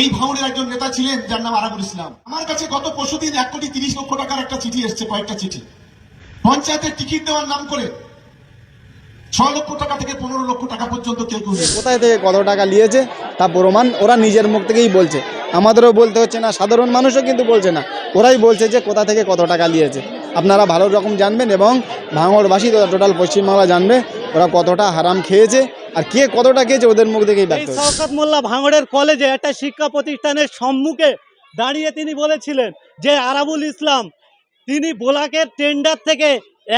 এই ভাঙড়ের একজন নেতা ছিলেন, যার নাম আরাবুল ইসলাম। আমার কাছে গত পরশু দিন এক কোটি তিরিশ লক্ষ টাকার একটা চিঠি এসছে, কয়েকটা চিঠি। পঞ্চায়েতের টিকিট দেওয়ার নাম করে ছ লক্ষ টাকা থেকে পনেরো লক্ষ টাকা পর্যন্ত কেউ কোথায় থেকে কত টাকা নিয়েছে তা প্রমাণ ওরা নিজের মুখ থেকেই বলছে। আমাদেরও বলতে হচ্ছে না, সাধারণ মানুষও কিন্তু বলছে না। ওরাই বলছে যে কোথা থেকে কত টাকা নিয়েছে। আপনারা ভালো রকম জানবেন এবং ভাঙড়বাসী টোটাল পশ্চিমবাংলা জানবে ওরা কতটা হারাম খেয়েছে। আর কে কতটা খেয়েছে ওদের মুখ এই ব্যক্ত। শওকত মোল্লা ভাঙড়ের কলেজে একটা শিক্ষা প্রতিষ্ঠানের সম্মুখে দাঁড়িয়ে তিনি বলেছিলেন যে আরাবুল ইসলাম তিনি বোলাকের টেন্ডার থেকে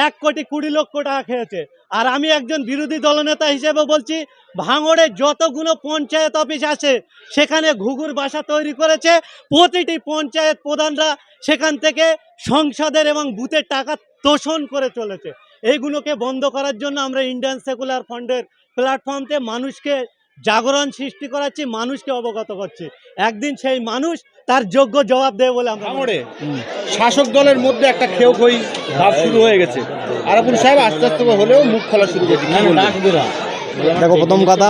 এক কোটি কুড়ি লক্ষ টাকা খেয়েছে আর আমি একজন বিরোধী দলনেতা হিসেবে বলছি ভাঙড়ে যতগুলো পঞ্চায়েত অফিস আছে সেখানে ঘুঘুর বাসা তৈরি করেছে প্রতিটি পঞ্চায়েত প্রধানরা সেখান থেকে সংসদের এবং বুথের টাকা তোষণ করে চলেছে এইগুলোকে বন্ধ করার জন্য আমরা ইন্ডিয়ান সেকুলার ফান্ডের প্ল্যাটফর্মতে মানুষকে জাগরণ সৃষ্টি করাচ্ছি মানুষকে অবগত করছি। একদিন সেই মানুষ তার যোগ্য জবাব দেবে বলে আমরা শাসক দলের মধ্যে একটা খেউ খই ভাব শুরু হয়ে গেছে। আরাবুল সাহেব আস্তে আস্তে হলেও মুখ খোলা শুরু করেছে দেখো প্রথম কথা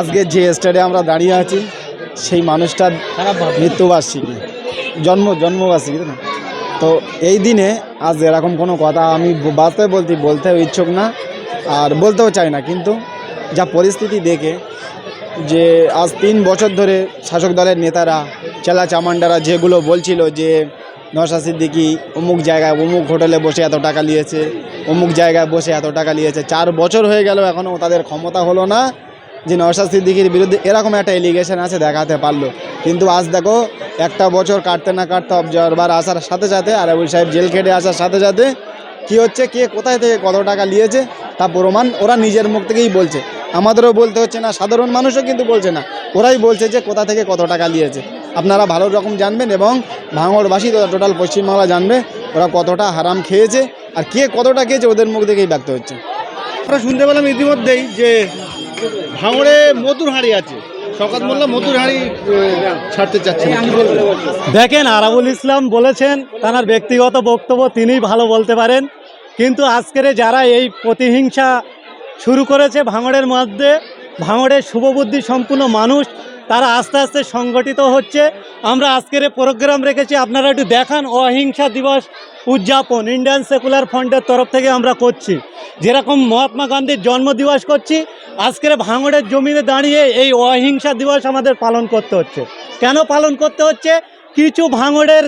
আজকে যে স্টেডে আমরা দাঁড়িয়ে আছি সেই মানুষটার মৃত্যুবার্ষিকী জন্ম জন্মবার্ষিকী না? তো এই দিনে আজ এরকম কোনো কথা আমি বাস্তবে বলতে বলতে ইচ্ছুক না আর বলতেও চাই না। কিন্তু যা পরিস্থিতি দেখে যে আজ তিন বছর ধরে শাসক দলের নেতারা, চেলা চামান্ডারা যেগুলো বলছিল যে নশা সিদ্দিকি অমুক জায়গায়, অমুক হোটেলে বসে এত টাকা নিয়েছে, অমুক জায়গায় বসে এত টাকা নিয়েছে, চার বছর হয়ে গেল এখনও তাদের ক্ষমতা হলো না। যে নশা সিদ্দিকির বিরুদ্ধে এরকম একটা এলিগেশন আছে দেখাতে পারল। কিন্তু আজ দেখো, একটা বছর কাটতে না কাটতে অবজারভার আসার সাথে সাথে, আর আবুল সাহেব জেল খেটে আসার সাথে সাথে কি হচ্ছে, কে কোথায় থেকে কত টাকা নিয়েছে, তা প্রমাণ ওরা নিজের মুখ থেকেই বলছে। আমাদেরও বলতে হচ্ছে না, সাধারণ মানুষও কিন্তু বলছে না। ওরাই বলছে যে কোথা থেকে কত টাকা নিয়েছে। আপনারা ভালো রকম জানবেন এবং ভাঙড়বাসী টোটাল পশ্চিমবাংলা জানবে, ওরা কতটা হারাম খেয়েছে, আর কে কতটা খেয়েছে, ওদের মুখ থেকেই ব্যক্ত হচ্ছে। আমরা শুনতে পেলাম ইতিমধ্যেই যে ভাঙড়ে মধুর হাড়ি আছে। শকাত মোল্লা ছাড়তে চাচ্ছে না। কি বলবেন? দেখেন, আরাবুল ইসলাম বলেছেন, তার ব্যক্তিগত বক্তব্য তিনিই ভালো বলতে পারেন। কিন্তু আজকের যারা এই প্রতিহিংসা শুরু করেছে ভাঙড়ের মধ্যে, ভাঙড়ের শুভবুদ্ধি সম্পূর্ণ মানুষ তারা আস্তে আস্তে সংগঠিত হচ্ছে। আমরা আজকের প্রোগ্রাম রেখেছি। আপনারা একটু দেখান, অহিংসা দিবস উদযাপন ইন্ডিয়ান সেকুলার ফ্রন্টের তরফ থেকে আমরা করছি। যেরকম মহাত্মা গান্ধীর জন্মদিবস করছি, আজকের ভাঙড়ের জমিনে দাঁড়িয়ে এই অহিংসা দিবস আমাদের পালন করতে হচ্ছে। কেন পালন করতে হচ্ছে? কিছু ভাঙড়ের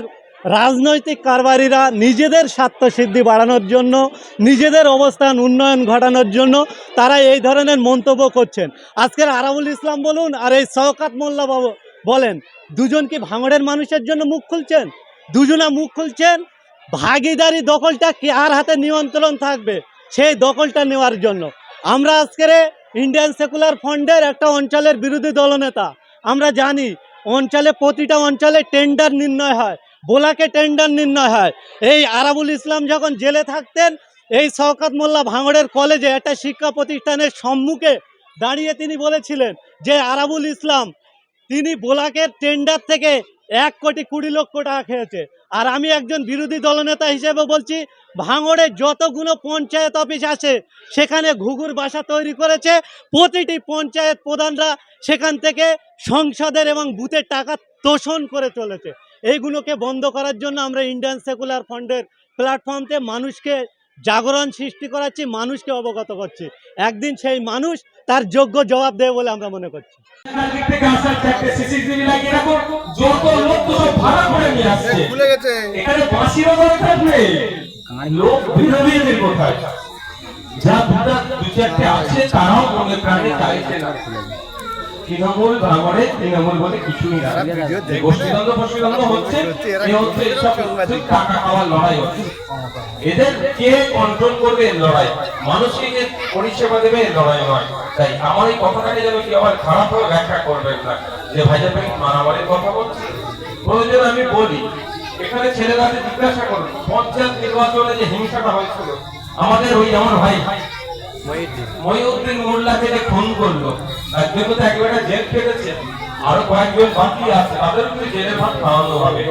রাজনৈতিক কারবারিরা নিজেদের স্বার্থসিদ্ধি বাড়ানোর জন্য, নিজেদের অবস্থান উন্নয়ন ঘটানোর জন্য তারা এই ধরনের মন্তব্য করছেন। আজকের আরাবুল ইসলাম বলুন আর এই শওকাত মোল্লা বাবু বলেন, দুজন কি ভাঙড়ের মানুষের জন্য মুখ খুলছেন? দুজনা মুখ খুলছেন? ভাগিদারি দখলটা কি আর হাতে নিয়ন্ত্রণ থাকবে সেই দখলটা নেওয়ার জন্য? আমরা আজকের ইন্ডিয়ান সেকুলার ফ্রন্টের একটা অঞ্চলের বিরোধী দলনেতা। আমরা জানি, অঞ্চলে প্রতিটা অঞ্চলে টেন্ডার নির্ণয় হয়। বোলাকে টেন্ডার নির্ণয় হয়। এই আরাবুল ইসলাম যখন জেলে থাকতেন, এই শওকাত মোল্লা ভাঙড়ের কলেজে একটা শিক্ষা প্রতিষ্ঠানের সম্মুখে দাঁড়িয়ে তিনি বলেছিলেন যে, আরাবুল ইসলাম, তিনি বোলাকের টেন্ডার থেকে এক কোটি কুড়ি লক্ষ টাকা খেয়েছে। আর আমি একজন বিরোধী দলনেতা হিসেবে বলছি, ভাঙড়ে যতগুলো পঞ্চায়েত অফিস আছে, সেখানে ঘুঘুর বাসা তৈরি করেছে। প্রতিটি পঞ্চায়েত প্রধানরা সেখান থেকে সংসদের এবং বুথের টাকা তোষণ করে চলেছে। এইগুলোকে বন্ধ করার জন্য আমরা ইন্ডিয়ান সেকুলার ফান্ডের প্ল্যাটফর্মতে মানুষকে জাগরণ সৃষ্টি করাচ্ছি মানুষকে অবগত করছি। একদিন সেই মানুষ তার যোগ্য জবাব দেবে বলে আমরা মনে করছি। দিক থেকে আসার চারটে সিসিটিভি লাগিয়ে রাখো। যত লোক তো সব ভাড়া করে নিয়ে আসছে এখানে বাঁশিরও দরকার নেই। লোক বিরোধীদের কোথায়? যা দু চারটে আছে তারাও মনে প্রাণে চাইছে না তৃণমূল ভাঙড়ে তৃণমূল বলে কিছুই না। গোষ্ঠীদ্বন্দ্ব ফোষ্ঠীদ্বন্দ্ব হচ্ছে এ হচ্ছে টাকা খাওয়ার লড়াই হচ্ছে। এদের কে কন্ট্রোল করবে এর লড়াই? মানুষকে যে পরিষেবা দেবে এর লড়াই নয়। তাই আমার এই কথাটাকে যেন কি আবার খারাপ হয়ে ব্যাখ্যা করবেন না। যে ভাই ভাইজাবে মারামারির কথা বলছি? প্রয়োজন আমি বলি এখানে ছেলেরা জিজ্ঞাসা করুন পঞ্চায়েত নির্বাচনে যে হিংসাটা হয়েছিল আমাদের ওই আমার ভাই মহিউদ্দিন খুন করল। তো একেবারে জেল আরও কয়েকজন বাকি আছে তাদের কিন্তু জেলে ভাত খাওয়ানো হবে,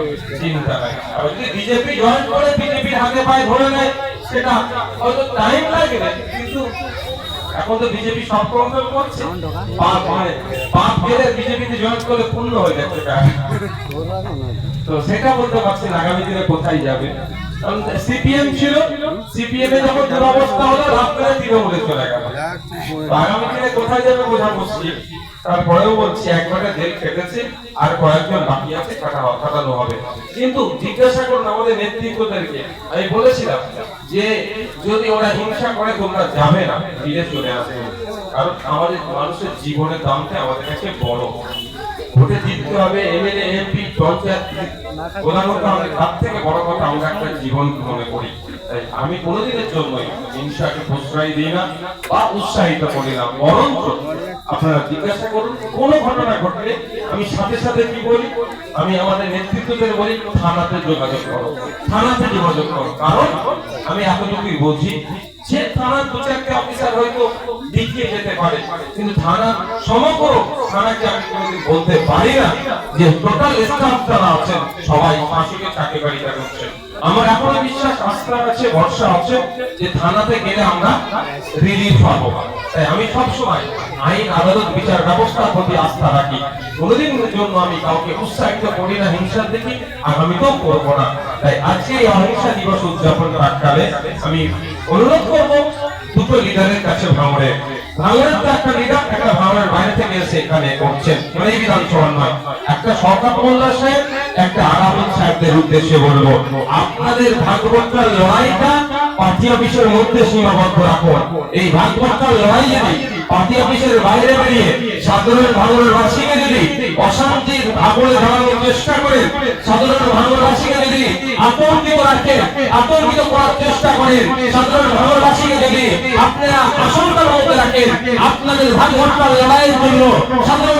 চিন্তা নাই। আর যদি বিজেপি জয়েন করে, বিজেপির হাতে পায়ে ধরে নেয়, সেটা হয়তো টাইম কিন্তু এখন তো বিজেপি সব করছে। মানে গেলে বিজেপিতে জয়েন করলে পূর্ণ হয়ে যাচ্ছে তো সেটা বলতে পারছি আগামী দিনে কোথায় যাবে? সিপিএম ছিল, সিপিএম এ যখন দুরবস্থা হলো লাভ করে তৃণমূলে চলে গেল। আগামী দিনে কোথায় যাবে বোঝা মুশকিল তারপরেও বলছি জেল আর কয়েকজন বাকি আছে, কাটা কাটানো হবে। কিন্তু জিজ্ঞাসা করুন আমাদের নেতৃত্বদেরকে। আমি বলেছিলাম যে, যদি ওরা হিংসা করে, তোমরা যাবে না, ফিরে চলে আসবে। কারণ আমাদের মানুষের জীবনের দামটা আমাদের কাছে বড়। ভোটে জিততে হবে, এমএলএ, এমপি প্রধান তার থেকে বড় কথা আমরা একটা জীবন মনে করি। তাই আমি কোনোদিনের জন্যই হিংসাকে প্রশ্রয় দিই না বা উৎসাহিত করি না। বরঞ্চ আপনারা জিজ্ঞাসা করুন কোন ঘটনা ঘটলে আমি সাথে সাথে কি বলি? আমি আমাদের নেতৃত্বদের বলি থানাতে যোগাযোগ করো। থানাতে যোগাযোগ করো। কারণ আমি এতটুকুই বুঝি যে থানার দু চারটে অফিসার হয়তো দেখিয়ে যেতে পারে, কিন্তু থানা সমগ্র থানাকে আমি কোনোদিন বলতে পারি না যে টোটাল স্টাফ যারা আছেন, সবাই ফাঁসিকে চাকরি বাড়িটা করছেন। আমার এখনও বিশ্বাস আস্থা আছে, ভরসা আছে যে থানাতে গেলে আমরা রিলিফ পাবো। তাই আমি সব সময় আইন, আদালত, বিচার ব্যবস্থার প্রতি আস্থা রাখি। কোনোদিনের জন্য আমি কাউকে উৎসাহিত করি না, হিংসা দিকে আগামীতেও করব না। তাই আজকে এই অহিংসা দিবস উদযাপন প্রাককালে আমি অনুরোধ করব দুটো লিডারের কাছে ভাঙড়ে। একটা বাইরে থেকে করছেন। সরকার একটা আরামত সাহেবদের উদ্দেশ্যে বলব আপনাদের ভাগবতটার লড়াইটা পার্টি অফিসের মধ্যে সীমাবদ্ধ রাখুন। এই ভাগবতটার লড়াই যদি, পার্টি অফিসের বাইরে বেরিয়ে সাধারণ ভাঙড়ের বাসীকে যদি, অশান্তির ভাগলে ধরানোর চেষ্টা করে সাধারণ ভাঙড়বাসীকে যদি আতঙ্কিত রাখেন, আতঙ্কিত করার চেষ্টা করেন সাধারণ ভাঙড়বাসীকে যদি আপনারা আশঙ্কার মধ্যে রাখেন, আপনাদের ভাগবতটার লড়াইয়ের জন্য সাধারণ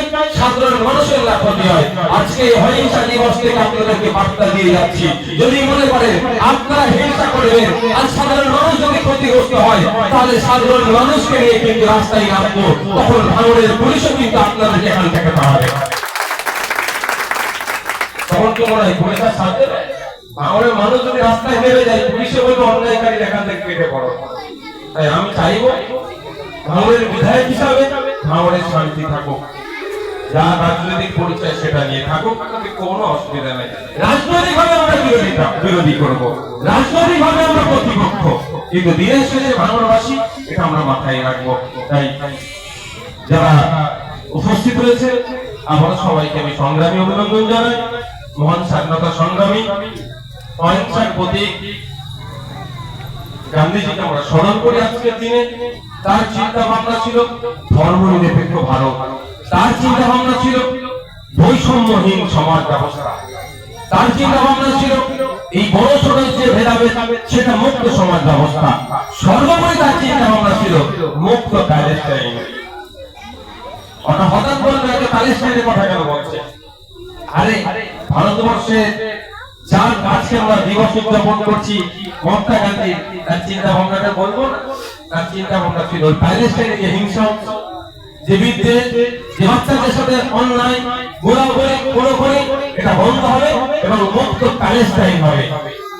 মানুষের না ক্ষতি হয়। আজকে অহিংসা দিবস থেকে আপনাদেরকে বার্তা দিয়ে যাচ্ছি। যদি মনে করেন আপনারা হিংসা করবেন আর সাধারণ মানুষ যদি ক্ষতিগ্রস্ত হয়, তাহলে সাধারণ মানুষকে নিয়ে কিন্তু রাস্তায় নামবো। তখন ভাঙড়ের পুলিশও কিন্তু আপনাদেরকে এখান থেকে তাড়াবে তখন কি মনে হয় পুলিশ আর সাথ ভাঙড়ের মানুষ যদি রাস্তায় নেমে যায়, পুলিশে বলবে অন্যায়কারী এখান থেকে কেটে পড়ো। তাই আমি চাইব ভাঙড়ের বিধায়ক হিসাবে ভাঙড়ের শান্তি থাকুক। যা রাজনৈতিক পরিচয় সেটা নিয়ে থাকুক, তাতে কোনো অসুবিধা নেই। রাজনৈতিক ভাবে আমরা বিরোধিতা বিরোধী করব। রাজনৈতিক ভাবে আমরা প্রতিপক্ষ। কিন্তু দিনের শেষে ভাঙড়বাসী এটা আমরা মাথায় রাখব। তাই যারা উপস্থিত রয়েছে আবার সবাইকে আমি সংগ্রামী অভিনন্দন জানাই। মহান স্বাধীনতা সংগ্রামী, অহিংসার প্রতীক গান্ধীজিকে আমরা স্মরণ করি আজকের দিনে। তার চিন্তা ভাবনা ছিল ধর্ম নিরপেক্ষ ভারত। তার চিন্তা ভাবনা ছিল বৈষম্যহীন সমাজ ব্যবস্থা। তার চিন্তা ভাবনা ছিল এই বড় ছোট যে ভেদাভেদ, সেটা মুক্ত সমাজ ব্যবস্থা। সর্বোপরি তার চিন্তা ভাবনা ছিল মুক্ত প্যালেস্টাইন। ওটা হঠাৎ বলবে যে প্যালেস্টাইনের কথা কেন বলছে? আরে, ভারতবর্ষে যার আজকে আমরা দিবস উদযাপন করছি, মহাত্মা গান্ধী, তার চিন্তা ভাবনাটা বলব না? তার চিন্তা ভাবনা ছিল প্যালেস্টাইনে যে হিংসা বাচ্চাদের সাথে এটা বন্ধ হবে এবং মুক্ত প্যালেস্টাইন হবে।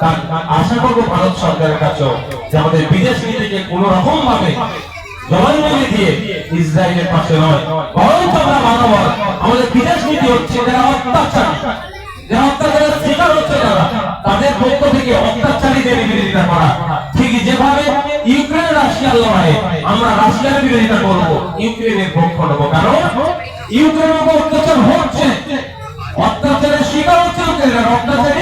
তার আশা করব ভারত সরকারের কাছেও যে আমাদের বিদেশ নীতিকে কোন রকম ভাবে জবানবন্দি দিয়ে ইসরায়েলের পাশে নয় বরঞ্চ আমরা মানব, আমাদের বিদেশ নীতি হচ্ছে যারা অত্যাচারী, যারা অত্যাচারের শিকার ইউক্রেনের পক্ষ নেব। কারণ ইউক্রেনের উপর অত্যাচার হচ্ছে। অত্যাচারের শিকার হচ্ছে অত্যাচারী